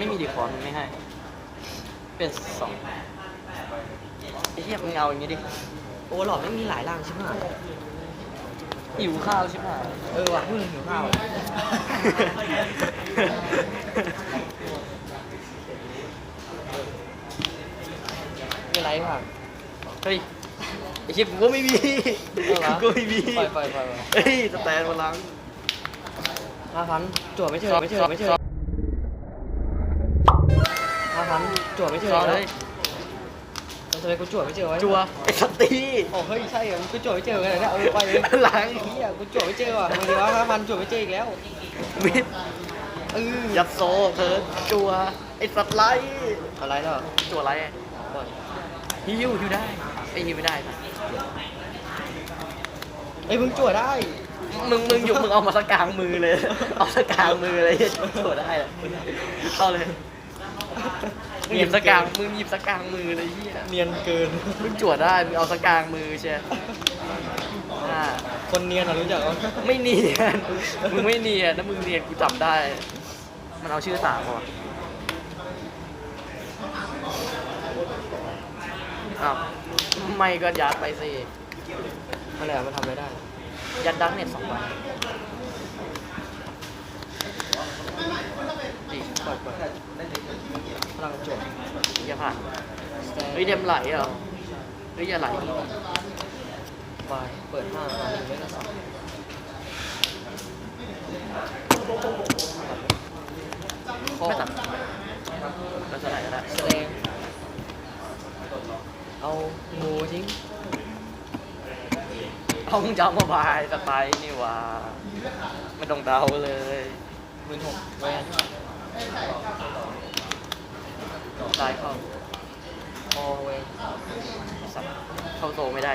ไม่มีดีคอร์มันไม่ให้ เป็นสองไอ้เหี้ยมึงเอาอย่างงี้ดิโอ้หลอดไม่มีหลายร่างใช่ไหมหิวข้าวใช่ไหมเออว่ะเพิ่งหิวข้าวเป็นไรครับเฮ้ยไอ้เหี้ยกูก็ไม่มีเอาเหรอกูก็ไม่มีปล่อยปล่อยปล่อยเฮ้ยสแตนพลังห้าพันจั่วไม่เจอไม่เจอไม่เจอ ห้าพันจั่วไม่เจอซ้อมแล้เลวยทำไมกูจั่วไม่เจอวะจัวไอ้สตีโอ้เฮ้ยใช่เหรอกูจั่วไม่เจอกันเลยเนี่ยเออไปเลยหลังเฮียกูจั่วไม่เจอว่ะมึงดีว่าห้าพันจั่วไม่เจออีกแล้ววิทเออยัดโซเพิร์ดจัวไอ้สัตว์ไล่อะไรเนาะจัวอะไรปล่อยฮิวฮิวได้ไอ้ฮิวไม่ได้นะเอ้ยมึงจั่วได้มึงมึงอยู่มึงเอามาสักกลางมือเลย เอาสักกลางมือเลยจัวได้เลยเข้าเลยมึง หยิบสักกลางมึงหยิบสักกลางมือเลยเฮียเนียนเกิน มึงจั่วได้มึงเอาสักกลางมือใช่อ่าคนเนียนอะรู้จักมั้ยไม่เนียนมึงไม่เนียนถ้ามึงเนียนกูจับได้ มันเอาชื่อสามก่อนอ้าวไม่ก็ยัดไปสิอะไรอะมันทำอะไรได้ ยัดดักเน็ตสองวันดี ปล่อยปพลังจั่วอย่าผ่านเฮ้ยเดมไหลเหรอเฮ้ยอย่าไหลไปเปิดห้ามาหนึ่งไม่ก็สองข้อไม่ตัดแล้วจะไหลก็ได้แสดงเอางูทิ้งเอามึงจะเอมาบายสไตล์นี่ว่าไม่ต้องเดาเลยหมื่นหกแวน ตายเข้าคอแวนสับเข้าโซไม่ได้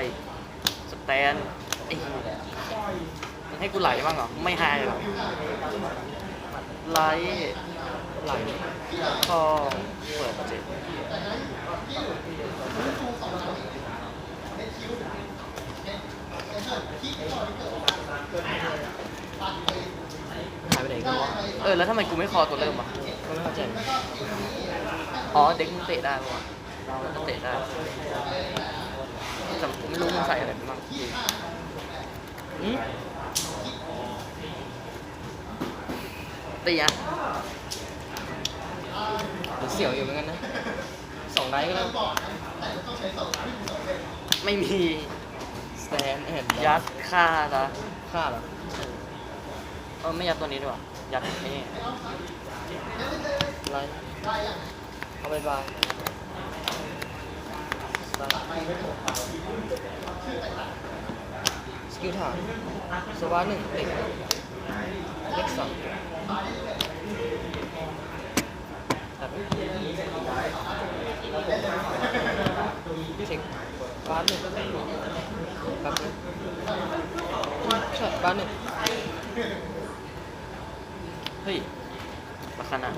สแตนไอ้ยมึงให้กูไหลบ้างเหรอ ไม่ให้หรอไหลไหลพอเปิดเจ็ด หายไปไหนกันวะ เออแล้วทำไมกูไม่คอตัวเริ่มอะก็ไม่เข้าใจอ๋อเด็กมึงเตะได้ปะวะเราก็เตะได้แต่กูไม่รู้มึงใส่อะไรไปบ้างอืมตีอะเดี๋ยวเสียวอยู่เหมือนกันนะสองไดก็แล้วไม่มีสแตนแอนยัดค่าซะค่าเหรอเออไม่ยัดตัวนี้ดีกว่า ยัดไอ้นี่ไลท์เอาไปบายสกิลถามสวัสดหนึ่งเด็กเล็กสองเช็คบ้านหนึ่งครับใช่บ้านหนึ่ง เฮ้ยลักษณะ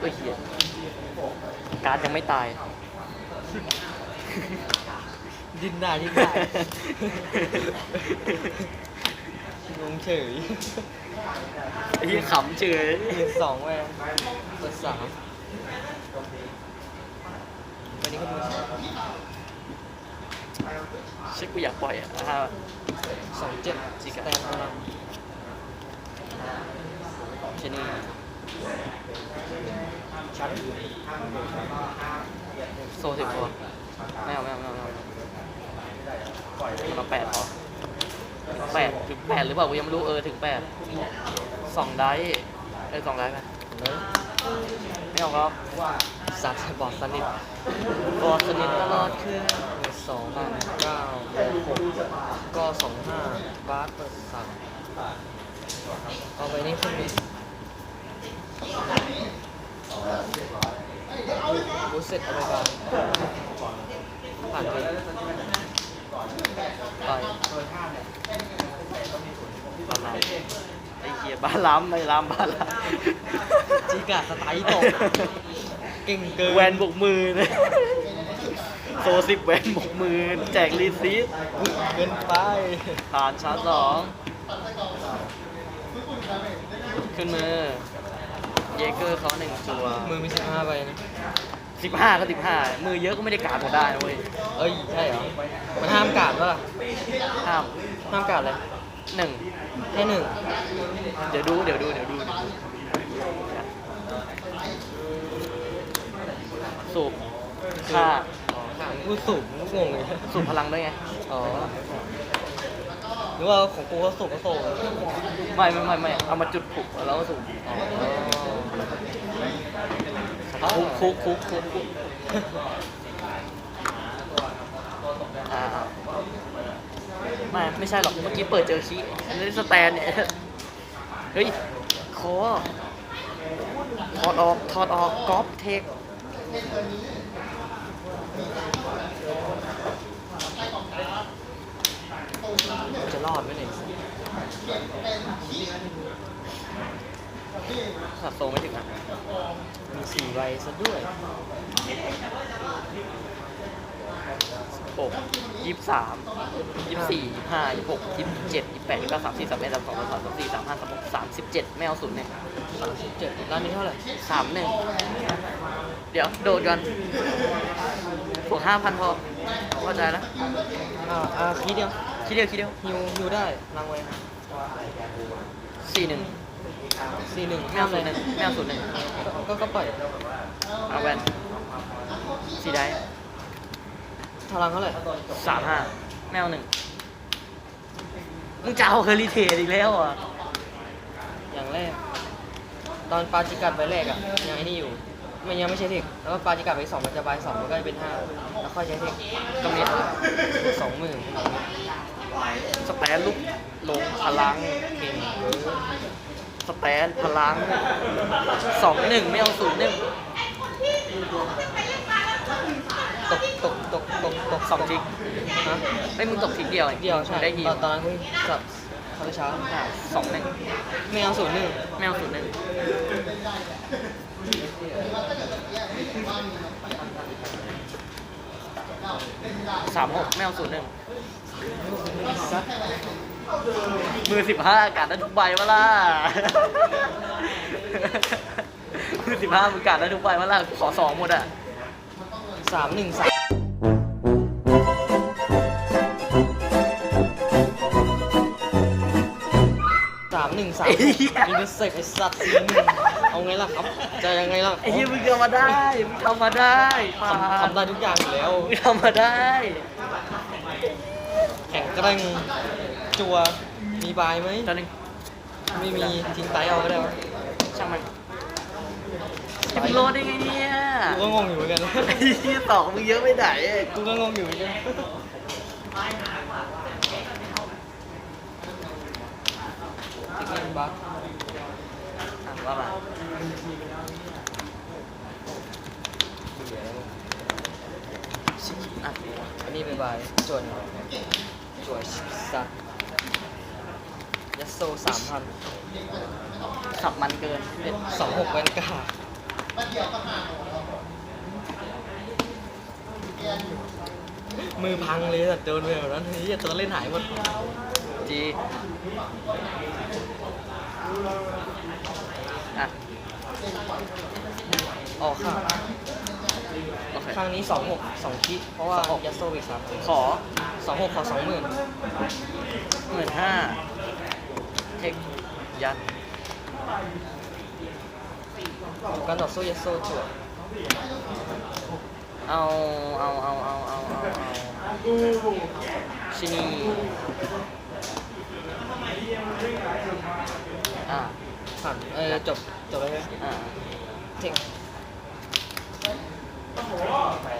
เฮ้ยเหี้ยการ์ดยังไม่ตาย ดินได้ดินได้งงเฉยไอ้เหี้ยขำเฉยเปิดสองแวนเปิดสามวันนี้ก็มือ เช็คกูอยากปล่อยอะสองเจ็ดสแตนพลังเชนี่ชัดโซ่สิบตัวไม่เอาไม่เอาไม่เอาไม่เอามาแปดพอแปดถึงแปดหรือเปล่ากูยังไม่รู้เออถึงแปดสองได้เออสองได้ไหมเนอไม่เอาครับ สัตว์บอดสนิทบอดสนิทตลอดคือหนึ่งสองเก้าหกก็สองห้าบาสเปิดสามเอาไปนี่ขึ้นดิบูสเซ็ตเอาไปบางผ่านไปไปบาลามไอ้เหี้ยบ้าลามไม่ลามบ้าลามจีกาสไตล์ตก เก่งเกินแวนบวกมือเลยโซสิบแหวนหกหมื่นแจกรีซีฟเกินไปผ่านชาร์จสองขึ้นมือ เยเกอร์เขาหนึ่งตัวมือมีสิบห้าใบนะสิบห้าก็สิบห้ามือเยอะก็ไม่ได้การดหมดได้นะเว้ยเอ้ยใช่เหรอ มันห้ามการ์ดปะล่ะห้ามห้ามการ์ดเลยหนึ่งแค่หนึ่งเดี๋ยวดูเดี๋ยวดูเดี๋ยวดู สูบค่าอ๋อข้างกูสูบกูงงเลยสูบพลังด้วยไง อ๋อ หรือว่าของกูก็สูบก็โซ่อ๋อไม่ไม่ไม่ไม่เอามาจุดปลุกแล้วก็สูบคุกคุกคุกคุกคุกอ่าไม่ไม่ใช่หรอก เมื่อกี้เปิดเจอคีย์อันนี้สแตนเนี่ย เฮ้ย คอถอดออก ถอดออกกอล์ฟเทค จะรอดไหมเนี่ยสัตว์โซไม่ถึงอะ มีสี่ใบซะด้วยหกยี่สามยี่สี่ยี่ห้ายี่หกยี่เจ็ด แปดยี่เก้าสามสี่สามเอ็ดสามสองสามสามสามสี่สามห้าสามหกสามสิบเจ็ดไม่เอาศูนย์หนึ่งสามสิบเจ็ดร้านนี้เท่าไหร่สามหนึ่งเดี๋ยวโดดกันบวกห้าพันพอเข้าใจแล้วอ่าอ่าคีย์เดียวคิดเดียวคิดเดียวฮิวฮิวได้รางไว้นะสี่หนึ่งสี่หนึ่งไม่ห้าเอามศูเลนยย์หนึ่งไม่เอาศูนย์หนึ่งก็ก็ปล่อยเอาแวนสี่ได้พลังเท่าไหร่สามห้าไม่เอาหนึ่ง มึงจะเอาเฮอริเทจอีกแล้วอะอย่างแรก ตอนปาจิกัดใบแรกอะยังไอ้นี่อยู่ มันยังไม่ใช่เทคแล้วก็ปาจิกัดใบสองมันจะใบสองมันก็จะเป็นห้าแล้วค่อยใช้เทคกำเนิดสองหมื่นสแตนลุกลงพลังเก่งเว้ยสแตนพลังสองหนึ่งไม่เอาศูนย์หนึ่งต กตกตกตกตกสองทิกฮะไอ้ยมึงตกทิกเดียวองเดียวใช่ได้ยีตอนตอนนั้นกูสับคาเช้าสองหนึ่งไม่เอาศูนย์หนึ่งไม่เอาศูนย์หนึ่งสามหกไม่เอาศูนย์หนึ่งมือสิบห้ากัดได้ทุกใบมาล่ะ มือสิบห้ามือกัดได้ทุกใบมาล่ะขอสองหมดอะ สามหนึ่งสามสามหนึ่งสามไอ้เหี้ยอินเตอร์เซ็กไอ้สัตว์สี่หนึ่งเอาไงล่ะครับจะยังไงล่ะไอ้เหี้ยมึงทำมาได้มึงทำมาได้ปาทำทำได้ทุกอย่างอยู่แล้ว มึงทำมาได้ แข่งแกร่งจัว มีบายไหมตอนหนึงไม่มีทิ้งไตเอาก็ได้วะช่างมันจะมึงโลดได้ไงเนี่ย กูก็งงอยู่เหมือนกันไอ้เหี้ยตอกมึงเยอะไม่ไหนกูก็งงอยู่เหมือนกัน ติ๊กเล่นบัคอะว่ามาอะอันนี้บายบายจวนจวดสัตยัสโซสามพันขับมันเกินสองหกแวนกามื อพังเลยแต่โดนไปแบบนั้นนี่จะตัวเล่นหายหมดจีอะออกค่ะโอเคครั้งนี้สองหกสองคิเพราะว่าสองหกยัสโซอีกสามขอสองหกขอสองหมื่นหมื่นห้าเทคยัดการต่อสู้ยัสโซจั่ว เอาเอาเอาเอาเอาเอาเอาชินีอะผ่านเออจบจบแล้วใช่ไหมอะเทค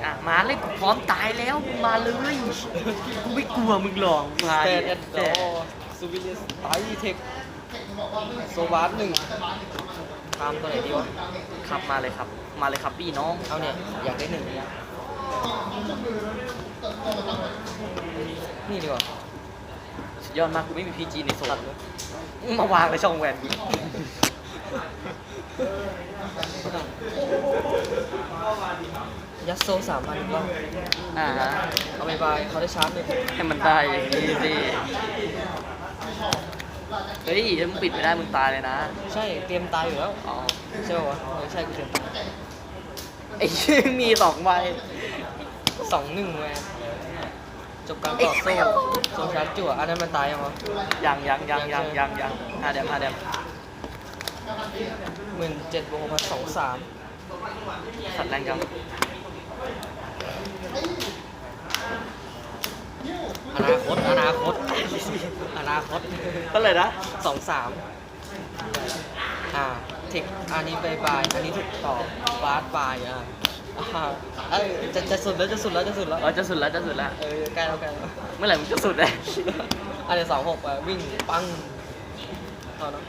อะมาเลยพร้อมตายแล้วมึงมาเลยกูไม่กลัวมึงหรอกมึงมาแปดิดแอดดแต่อซูบิลิสไตเทค โซบาร์หนึ่งตามตัวไหนดีวะขับมาเลยครับ มาเลยครับพี่น้อง เอาเนี่ยอยากได้หนึ่งนี่ดีกว่าสุดยอดมากกูไม่มีพีจีในโซนดเลยมึงมาวางในช่องแหวนกูยัดโซสามพันก็อ่าฮะเอาไปบายเขาได้ชาร์จหนึ่งให้มันได้อย่างนี้สิ เฮ้ยถ้ามึงปิดไม่ได้มึงตายเลยนะใช่เตรียมตายอยู่แล้วอ๋อใช่ป่าวะเออใช่กูเตรียมตายไอ้ชื่อมีสองใบสองหนึ่งแวนจบการต่อโซ่โซชาร์จจั่วอันนั้นมันตายยังวะยังยังยังยังยังยังห้าเดมห้าเดมหมื่นเจ็ดบวกหกพันสองสามสัตว์แรงจัง อนาคต อนาคต อนาคตเท่าไหร่นะสองสามอ่าเทคอันนี้บายบาย อันนี้ถูกต่อบาสบายอะอ่าเอ้ยจะจะสุดแล้วจะสุดแล้วจะสุดแล้ว อ๋อจะสุดแล้วจะสุดแล้ว เออใกล้แล้วใกล้แล้วเมื่อไหร่มึงจะสุดเลยอันนี้สองหกอะวิ่งปังเอาเนาะ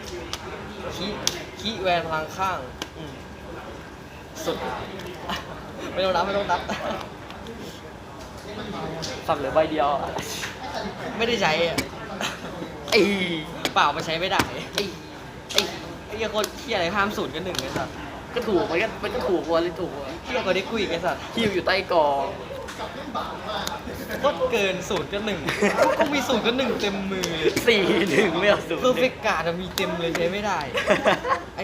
ขี้ขี้แวนพลังข้างอืมสุด ไม่ต้องนับไม่ต้องนับ ฝั่งเหลือใบเดียวอะไม่ได้ใช้อะไอ้เปล่ามาใช้ไม่ได้ไอ้ไอ้ไอ้เหี้ยคนเหี้ยอะไรห้ามศูนย์กันหนึ่งไอ้สัสก็ถูกมันก็มันก็ถูกวัวเลยถูกวัวเหี้ยกว่าได้คุยไอ้สัสฮิวอยู่ใต้กองโคตรเกินศูนย์กันหนึ่งก็มีศูนย์กันหนึ่งเต็มมือเลยสี่หนึ่งไม่เอาศูนย์เพอร์เฟกการ์ดมีเต็มเลยใช้ไม่ได้ ไอ้